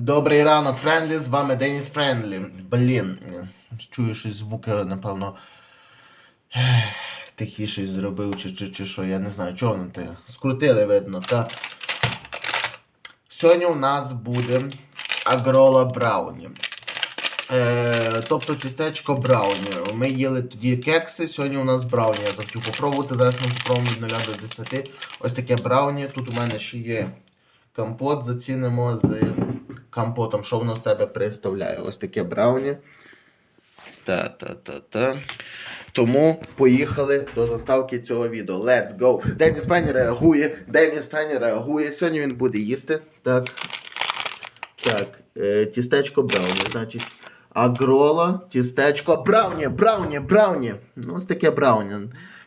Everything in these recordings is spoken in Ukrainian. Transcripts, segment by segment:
Добрий ранок, Френдлі, з вами Деніс Френдлі. Блін, чую щось звуки, напевно. ех, Тихіший зробив, чи, чи, чи що, я не знаю, чого воно ти. Скрутили, видно, та. Сьогодні у нас буде агрола брауні. Е, тобто тістечко брауні. Ми їли тоді кекси, сьогодні у нас брауні. Я захотів попробувати. Зараз ми попробуємо від 0 до 10. Ось таке брауні. Тут у мене ще є компот. Зацінимо з компотом, що воно себе представляє. Ось таке брауні. Та-та-та-та. Тому поїхали до заставки цього відео. Let's go! Деніс Пенні реагує. Деніс Пенні реагує. Сьогодні він буде їсти. Так. Так. Е, тістечко брауні, значить. Агрола, тістечко, брауні, брауні, брауні. Ну, ось таке брауні.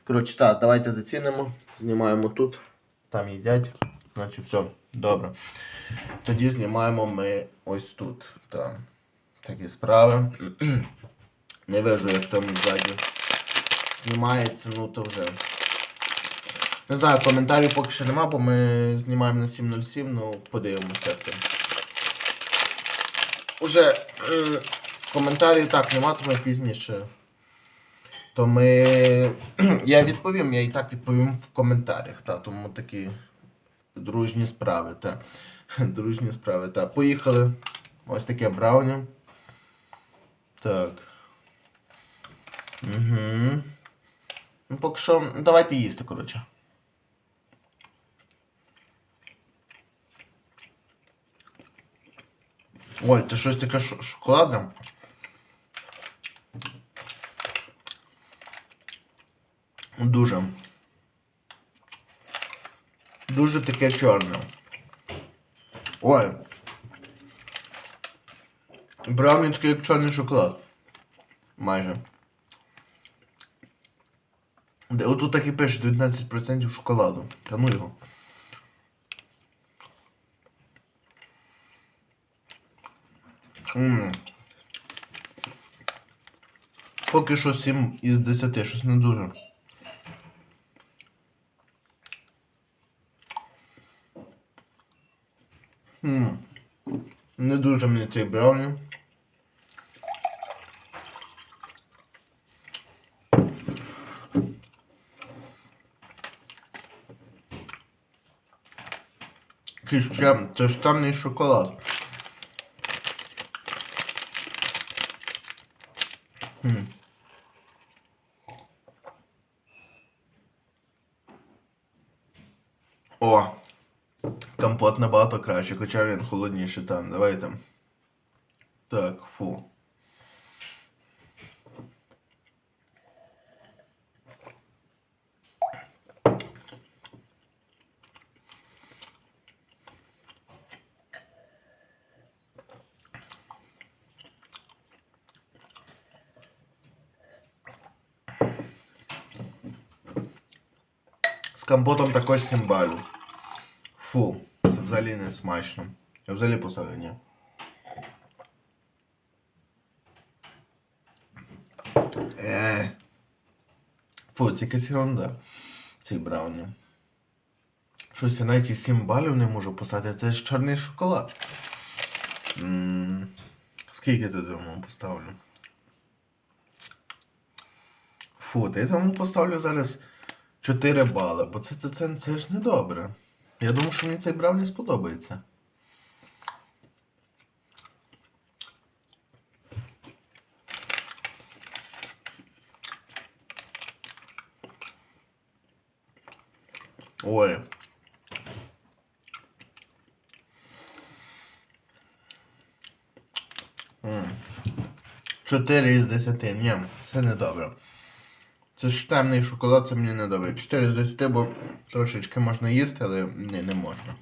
Коротше, так, давайте зацінимо. Знімаємо тут. Там їдять. Значить, все, добре. Тоді знімаємо ми ось тут. Там. Такі справи. Не вижу, як там ззаді знімається, ну то вже. Не знаю, коментарів поки що нема, бо ми знімаємо на 7.07, ну подивимося як там. Уже е, коментарів так нема, то ми пізніше. То ми. Я відповім, я і так відповім в коментарях, та, тому такі дружні справи, та. Дружні справи, та. Поїхали. Ось таке брауні. Так. Угу. Ну, поки що, давайте їсти, коротше. Ой, це щось таке шоколадне. Дуже. Дуже таке чорне. Ой. Брауні такий як чорний шоколад. Майже. Де, отут так і пише 19% шоколаду. Та ну його. Ммм. Поки що 7 із 10, щось не дуже. Ммм. Не дуже мені цей брауні. Ще, це ж темний шоколад. Хм. Компот набагато краще, хоча він холодніший там. Давай там. Так, фу. З компотом також 7 балів. Фу, це Взагалі не смачно. Я взагалі поставлю ні. Е. Фу, це якась ерунда. Цей брауні. Щось я навіть 7 балів не можу поставити. Це ж чорний шоколад. м Скільки ти цьому поставлю? Фу, я цьому поставлю зараз 4 бали, бо це, це, це, це ж не добре. Я думаю, що мені цей брауні сподобається. Ой. 4 із 10. Ні, це не добре. Це ж темний шоколад, це мені не добре. 4 з 10, бо трошечки можна їсти, але ні, не можна.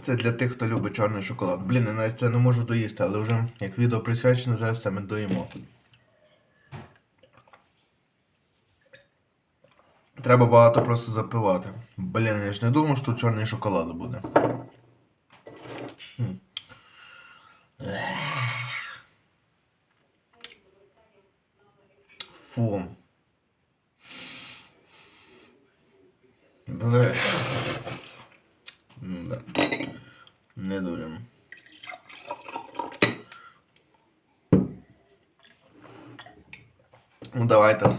Це для тих, хто любить чорний шоколад. Блін, я навіть це не можу доїсти, але вже як відео присвячене, зараз саме доїмо. Треба багато просто запивати. Блін, я ж не думав, що тут чорний шоколад буде. Хм. Фу. Бле. Да. Не дуже. Ну давайте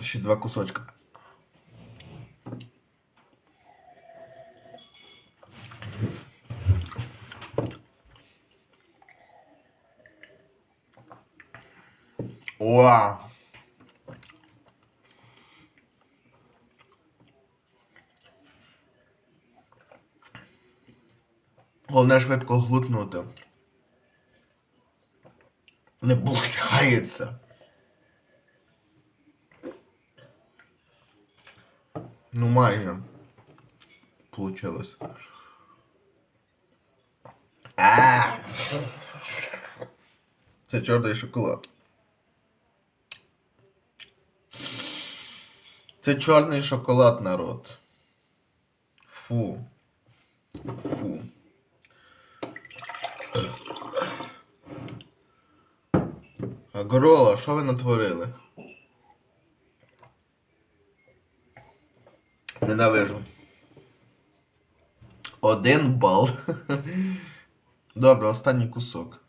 ще два кусочка. Вау! Головне швидко глутнути. Не получається. Ну майже. Получилось. А! Це чорний шоколад. Це чорний шоколад, народ. Фу. Фу. Горола, що ви натворили? Ненавижу. Один бал. Добре, останній кусок.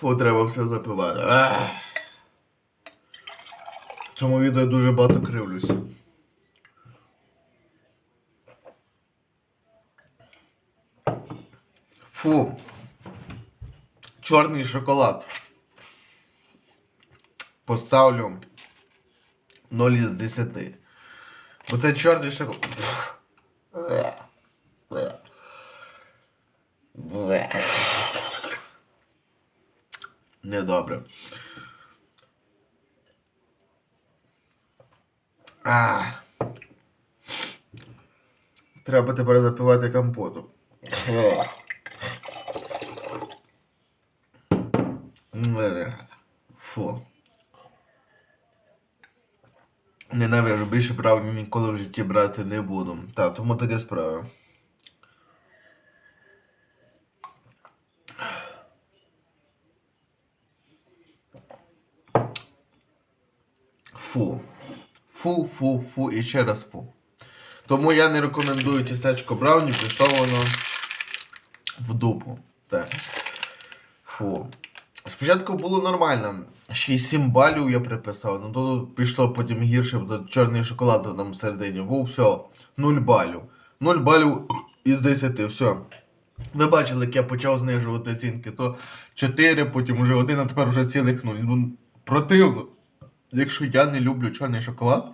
Фу, треба все запивати. В цьому відео дуже багато кривлюся. Фу. Чорний шоколад. Поставлю 0 із 10. Бо це чорний шоколад. Бле. Бле. Бле. Недобре. А. Треба тепер запивати компотом. Бле. Фу. Ненавижу, більше прав ніколи в житті брати не буду. Та, тому таке справа. Фу. Фу, фу, фу і ще раз фу. Тому я не рекомендую тістечко Брауні, пішло воно в дупу. Так. Фу. Спочатку було нормально. Ще й 7 балів я приписав, ну то пішло потім гірше, бо чорний шоколад там всередині був, все, 0 балів. 0 балів із 10, все. Ви бачили, як я почав знижувати оцінки, то 4, потім вже 1, а тепер вже цілих 0. Ну, противно. Якщо я не люблю чорний шоколад,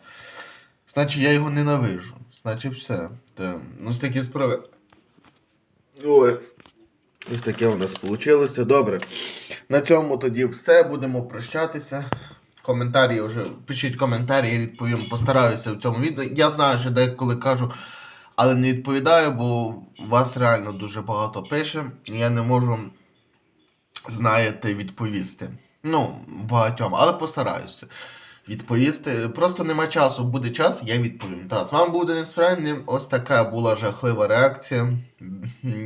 значить я його ненавижу. Значить все. Та, ну, з такі справи. Ой. Ось таке у нас вийшло. Добре. На цьому тоді все. Будемо прощатися. Коментарі вже пишіть коментарі, я відповім. Постараюся в цьому відео. Я знаю, що деколи кажу, але не відповідаю, бо вас реально дуже багато пише. Я не можу, знаєте, відповісти. Ну, багатьом, але постараюся відповісти. Просто нема часу, буде час, я відповім. Так, з вами був Денис Френлі. Ось така була жахлива реакція.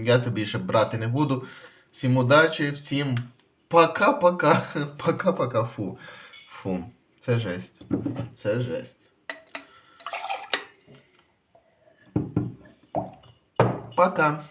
Я це більше брати не буду. Всім удачі, всім пока-пока. Пока-пока. Фу. Фу. Це жесть. Це жесть. Пока.